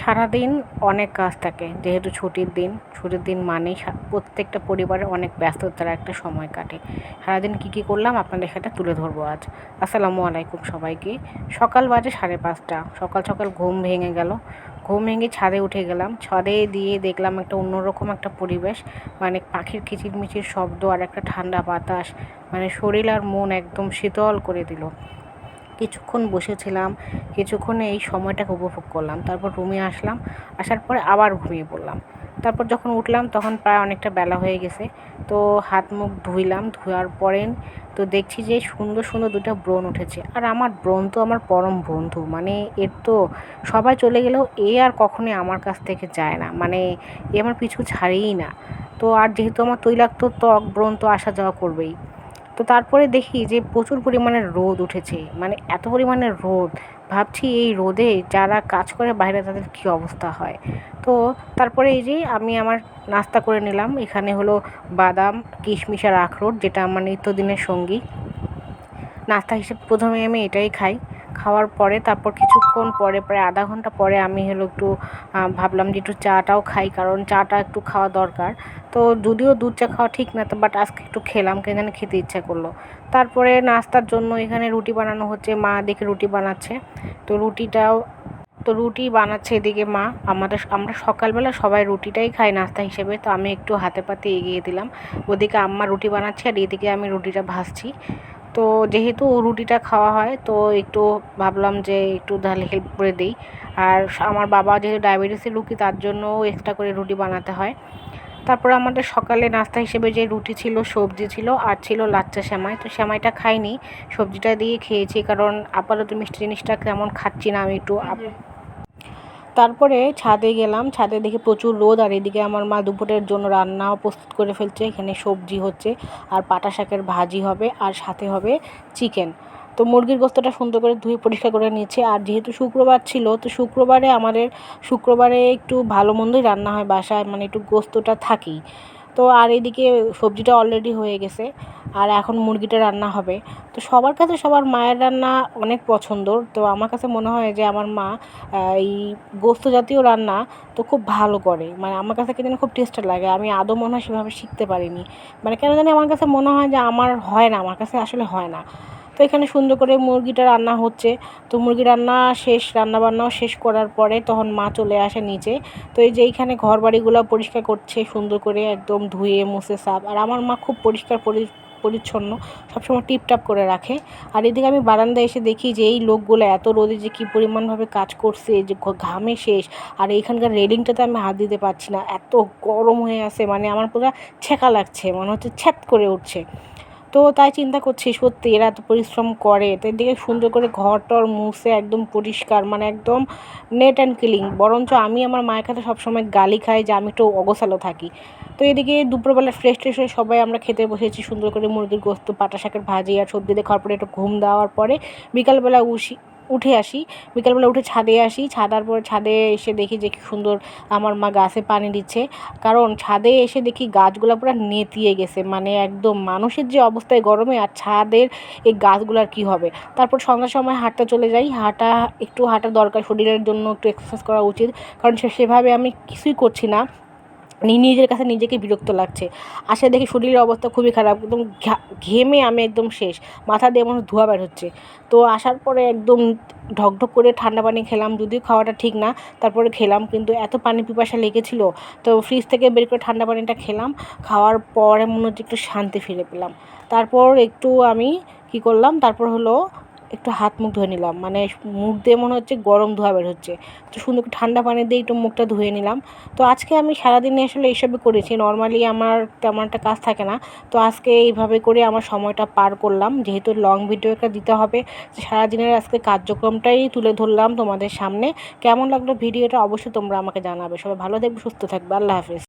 সারাদিন অনেক কাজ থাকে। যেহেতু ছুটির দিন ছুটির দিন মানেই প্রত্যেকটা পরিবারে অনেক ব্যস্ততার একটা সময় কাটে। সারাদিন কী কী করলাম আপনাদের সাথে তুলে ধরবো আজ। আসসালামু আলাইকুম সবাইকে। সকাল বাজে সাড়ে পাঁচটা। সকাল সকাল ঘুম ভেঙে গেল। ঘুম ভেঙে ছাদে উঠে গেলাম। ছাদে দিয়ে দেখলাম একটা অন্যরকম একটা পরিবেশ। মানে পাখির কিচিরমিচির শব্দ আর একটা ঠান্ডা বাতাস। মানে শরীর আর মন একদম শীতল করে দিল। কিছুক্ষণ বসেছিলাম, কিছুক্ষণ এই সময়টাকে উপভোগ করলাম। তারপর রুমে আসলাম, আসার পরে আবার ঘুমিয়ে পড়লাম। তারপর যখন উঠলাম তখন প্রায় অনেকটা বেলা হয়ে গেছে। তো হাত মুখ ধুইলাম, ধোয়ার পরে তো দেখছি যে সুন্দর সুন্দর দুটো ব্রণ উঠেছে। আর আমার ব্রণ তো আমার পরম বন্ধু মানে এর তো সবাই চলে গেলেও এ আর কখনোই আমার কাছ থেকে যায় না। মানে এ আমার পিছু ছাড়েই না। তো আর যেহেতু আমার তৈলাক্ত ত্বক, ব্রণ তো আসা যাওয়া করবেই। তো তারপরে দেখি যে প্রচুর পরিমাণে রোদ উঠেছে মানে এত পরিমাণে রোদ। ভাবছি এই রোদে যারা কাজ করে বাইরে তাদের কী অবস্থা হয়? তো তারপরে এই যে আমি আমার নাস্তা করে নিলাম, এখানে হলো বাদাম, কিশমিশ আর আখরোট, যেটা আমার নিত্যদিনের সঙ্গী। নাস্তা হিসেবে প্রথমে আমি এটাই খাই। খাওয়ার পরে, তারপর কিছুক্ষণ পরে, প্রায় আধা ঘণ্টা পরে আমি হলো একটু ভাবলাম যে একটু চাটাও খাই, কারণ চাটা একটু খাওয়া দরকার। তো যদিও দুধ চা খাওয়া ঠিক না তো বাট আজকে একটু খেলাম, কেন জানি খেতে ইচ্ছা করল। তারপরে নাস্তার জন্য এখানে রুটি বানানো হচ্ছে, মা দেখে রুটি বানাচ্ছে। তো রুটিটাও, তো রুটি বানাচ্ছে এদিকে মা। আমাদের, আমরা সকালবেলা সবাই রুটিটাই খাই নাস্তা হিসেবে, তো আমি একটু হাতে পাতে এগিয়ে দিলাম। ওদিকে আম্মা রুটি বানাচ্ছে আর এদিকে আমি রুটিটা ভাজছি। তো যেহেতু রুটিটা খাওয়া হয়, তো একটু ভাবলাম যে একটু তাহলে হেল্প করে দিই। আর আমার বাবা যেহেতু ডায়াবেটিসের রুগী, তার জন্য এক্সট্রা করে রুটি বানাতে হয়। তারপরে আমাদের সকালে নাস্তা হিসেবে যে রুটি ছিল, সবজি ছিল, আর ছিল লাচ্চা সেমাই। তো সেমাইটা খাইনি, সবজিটা দিয়ে খেয়েছি। কারণ আপাতত মিষ্টি জিনিসটা কেমন খাচ্ছি না আমি একটু। তারপরে ছাদে গেলাম, ছাদে দেখে প্রচুর রোদ আর এদিকে আমার মা দুপুরের জন্য রান্নাও প্রস্তুত করে ফেলছে। এখানে সবজি হচ্ছে আর পাটা শাকের ভাজি হবে আর সাথে হবে চিকেন। তো মুরগির গোস্তটা সুন্দর করে ধুয়ে পরিষ্কার করে নিচ্ছে আর যেহেতু শুক্রবার ছিল, তো শুক্রবারে আমাদের, শুক্রবারে একটু ভালো মন্দই রান্না হয় বাসায় মানে একটু গোস্তটা থাকেই। তো আর এদিকে সবজিটা অলরেডি হয়ে গেছে। আর এখন মুরগিটা রান্না হবে। তো সবার কাছে সবার মায়ের রান্না অনেক পছন্দর তো আমার কাছে মনে হয় যে আমার মা এই গোস্ত জাতীয় রান্না তো খুব ভালো করে। মানে আমার কাছে কেন খুব টেস্টার লাগে। আমি আদৌ মনে হয় সেভাবে শিখতে পারিনি। মানে কেন জানি আমার কাছে মনে হয় যে আমার হয় না। আমার কাছে আসলে হয় না। তো এখানে সুন্দর করে মুরগিটা রান্না হচ্ছে। তো মুরগি রান্না শেষ রান্না বান্নাও শেষ করার পরে তখন মা চলে আসে নিচে। তো এই যে এইখানে ঘর বাড়িগুলো পরিষ্কার করছে, সুন্দর করে একদম ধুয়ে মুছে সাফ। আর আমার মা খুব পরিষ্কার পরি, পরিচ্ছন্ন, সবসময় টিপটাপ করে রাখে। আর এদিকে আমি বারান্দায় এসে দেখি যে এই লোকগুলো এত রোদে যে কী পরিমাণভাবে কাজ করছে, যে ঘামে শেষ। আর এইখানকার রেলিংটাতে আমি হাত দিতে পারছি না। এত গরম হয়ে আছে মানে আমার পুরো ছেঁকা লাগছে, মনে হচ্ছে ছ্যাত করে উঠছে। তো তাই চিন্তা করছি, সত্যি এরা এত পরিশ্রম করে, তো এদিকে সুন্দর করে ঘর টর মুছে একদম পরিষ্কার মানে একদম নেট অ্যান্ড ক্লিন বরঞ্চ আমি আমার মায়ের কাছে সবসময় গালি খাই যে আমি একটু অগোছালো থাকি। তো এদিকে দুপুরবেলা ফ্রেশ ট্রেশ হয়ে সবাই আমরা খেতে বসেছি, সুন্দর করে মুরগির গোস্ত পাটা শাকের ভাজি আর সবজি দিয়ে খাওয়ার পরে একটু ঘুম দেওয়ার পরে বিকালবেলা উঠি। উঠে আসি, বিকালবেলা উঠে ছাদে আসি, ছাদার পর ছাদে এসে দেখি যে কি সুন্দর আমার মা গাছে পানি দিচ্ছে। কারণ ছাদে এসে দেখি গাছগুলো পুরো নেতিয়ে গেছে মানে একদম মানুষের যে অবস্থায় গরমে আর ছাদের এই গাছগুলোর কি হবে? তারপর সন্ধ্যার সময় হাঁটতে চলে যাই, হাঁটা, একটু হাঁটা দরকার, শরীরের জন্য একটু এক্সারসাইজ করা উচিত। কারণ সেভাবে আমি কিছুই করছি না। নিজের কাছে নিজেকে বিরক্ত লাগছে। আসে দেখি শরীরের অবস্থা খুবই খারাপ, একদম ঘেমে আমি একদম শেষ। মাথা দিয়ে মনে ধোয়া বের হচ্ছে। তো আসার পরে একদম ঢকঢক করে ঠান্ডা পানি খেলাম, যদিও খাওয়াটা ঠিক না, তারপরে খেলাম। কিন্তু এত পানি পিপাসা লেগেছিল, তো ফ্রিজ থেকে বের করে ঠান্ডা পানিটা খেলাম। খাওয়ার পরে মনে হচ্ছে একটু শান্তি ফিরে পেলাম। তারপর একটু আমি কি করলাম, তারপর হলো একটু হাত মুখ ধুয়ে নিলাম। মানে মুখ দিয়ে মনে হচ্ছে গরম ধোয়া বের হচ্ছে। তো সুন্দর একটু ঠান্ডা পানি দিয়ে একটু মুখটা ধুয়ে নিলাম। তো আজকে আমি সারাদিনে আসলে এইসবই করেছি। নর্মালি আমার তেমন একটা কাজ থাকে না। তো আজকে এইভাবে করে আমার সময়টা পার করলাম। যেহেতু লং ভিডিও একটা দিতে হবে সারাদিনের আজকে কার্যক্রমটাই তুলে ধরলাম তোমাদের সামনে। কেমন লাগল ভিডিওটা অবশ্যই তোমরা আমাকে জানাবে। সবাই ভালো থাকবে, সুস্থ থাকবে। আল্লাহ হাফিজ।